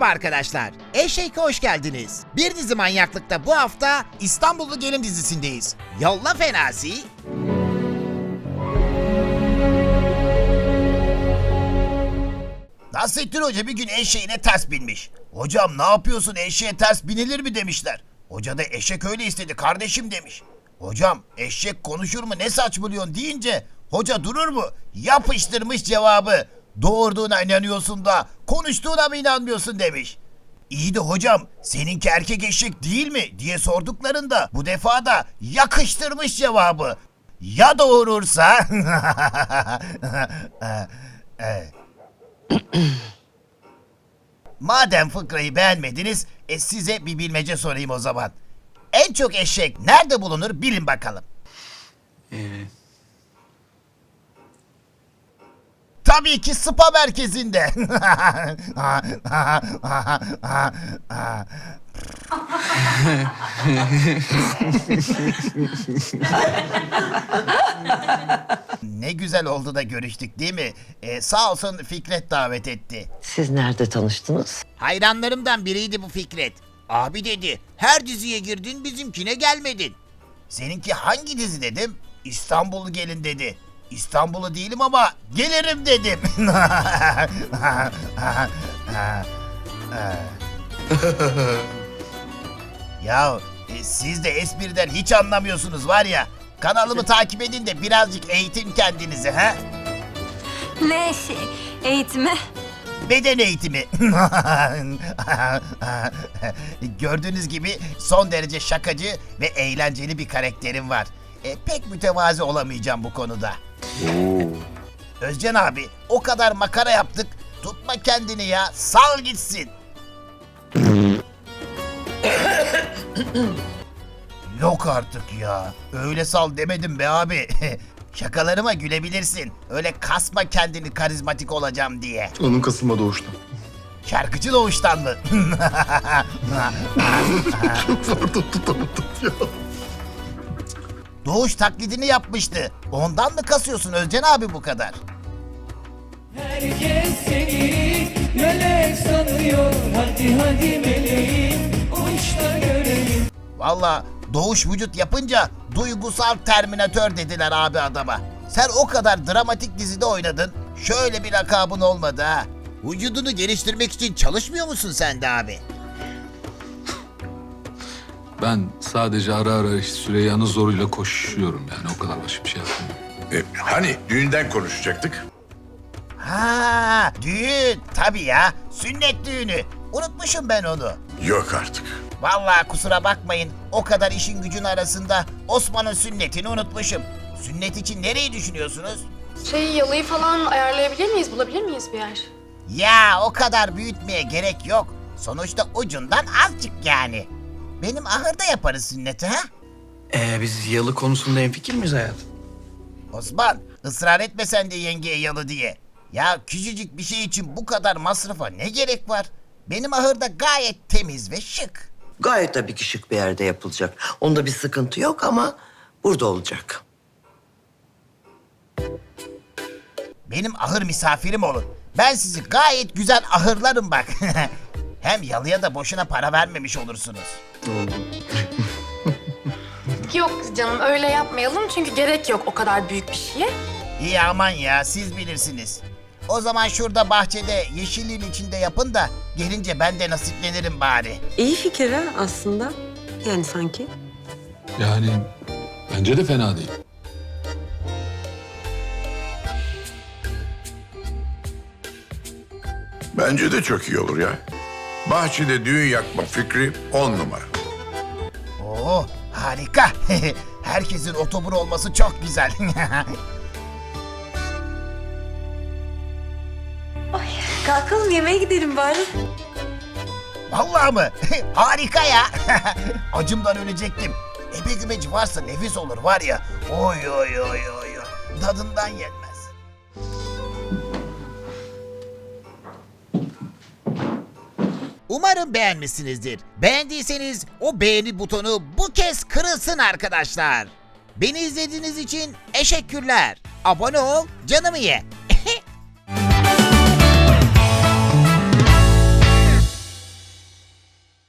Merhaba arkadaşlar. Eşek'e hoş geldiniz. Bir dizi manyaklıkta bu hafta İstanbullu Gelin dizisindeyiz. Yolla Fenasi. Nasrettin Hoca bir gün eşeğine ters binmiş. Hocam ne yapıyorsun eşeğe ters binilir mi demişler. Hoca da eşek öyle istedi kardeşim demiş. Hocam eşek konuşur mu ne saçmalıyorsun deyince hoca durur mu? Yapıştırmış cevabı. Doğurduğuna inanıyorsun da konuştuğuna mı inanmıyorsun demiş. İyi de hocam seninki erkek eşek değil mi diye sorduklarında bu defa da yakıştırmış cevabı. Ya doğurursa? Evet. Madem fıkrayı beğenmediniz, e size bir bilmece sorayım o zaman. En çok eşek nerede bulunur bilin bakalım. Ee, Tabii ki spa merkezinde. ne güzel oldu da görüştük değil mi? E, sağ olsun Fikret davet etti. Siz nerede tanıştınız? Hayranlarımdan biriydi bu Fikret. Abi dedi, her diziye girdin bizimkine gelmedin. Seninki hangi dizi dedim? İstanbul'u gelin dedi. İstanbul'u değilim ama gelirim dedim. ya e, siz de espriden hiç anlamıyorsunuz var ya. Kanalımı takip edin de birazcık eğitin kendinizi ha. Ne şey, eğitimi? Beden eğitimi. Gördüğünüz gibi son derece şakacı ve eğlenceli bir karakterim var. E, pek mütevazi olamayacağım bu konuda. Özcan abi o kadar makara yaptık. Tutma kendini ya. Sal gitsin. Yok artık ya. Öyle sal demedim be abi. Şakalarıma gülebilirsin. Öyle kasma kendini karizmatik olacağım diye. onun kasılma doğuştan. Şarkıcı doğuştan mı? Pardon tutamadım ya. Doğuş taklidini yapmıştı. Ondan mı kasıyorsun Özcan abi bu kadar? Herkes seni melek sanıyor Hadi hadi meleğim uç da görelim Valla doğuş vücut yapınca duygusal terminatör dediler abi adama. Sen o kadar dramatik dizide oynadın. Şöyle bir lakabın olmadı ha. Vücudunu geliştirmek için çalışmıyor musun sen de abi? Ben sadece ara ara işte Süreyya'nın zoruyla koşuyorum yani o kadar başka bir şey yapmıyorum. E, hani düğünden konuşacaktık? Ha düğün tabii ya sünnet düğünü. Unutmuşum ben onu. Yok artık. Vallahi kusura bakmayın o kadar işin gücün arasında Osman'ın sünnetini unutmuşum. Sünnet için nereyi düşünüyorsunuz? Şey yalıyı falan ayarlayabilir miyiz? Bulabilir miyiz bir yer? Ya o kadar büyütmeye gerek yok. Sonuçta ucundan azıcık yani. Benim ahırda yaparız sünneti ha? Ee, biz yalı konusunda hemfikir miyiz hayatım? Osman ısrar etme sen de yengeye yalı diye. Ya küçücük bir şey için bu kadar masrafa ne gerek var? Benim ahırda gayet temiz ve şık. Gayet tabii ki şık bir yerde yapılacak. Onda bir sıkıntı yok ama burada olacak. Benim ahır misafirim olun. Ben sizi gayet güzel ahırlarım bak. Hem yalıya da boşuna para vermemiş olursunuz. Yok canım öyle yapmayalım çünkü gerek yok o kadar büyük bir şeye. İyi aman ya siz bilirsiniz. O zaman şurada bahçede yeşilliğin içinde yapın da gelince ben de nasiplenirim bari. İyi fikir ha aslında. Yani sanki. Yani bence de fena değil. Bence de çok iyi olur ya. Bahçede düğün yakma fikri on numara. Oo harika. Herkesin otobur olması çok güzel. Kalkalım yemeğe gidelim bari. Vallahi mı? harika ya. Acımdan ölecektim. Ebe gümeci varsa nefis olur var ya. Oy oy oy oy. oy. Tadından yenmez. Umarım beğenmişsinizdir. Beğendiyseniz o beğeni butonu bu kez kırılsın arkadaşlar. Beni izlediğiniz için teşekkürler. Abone ol, canımı ye.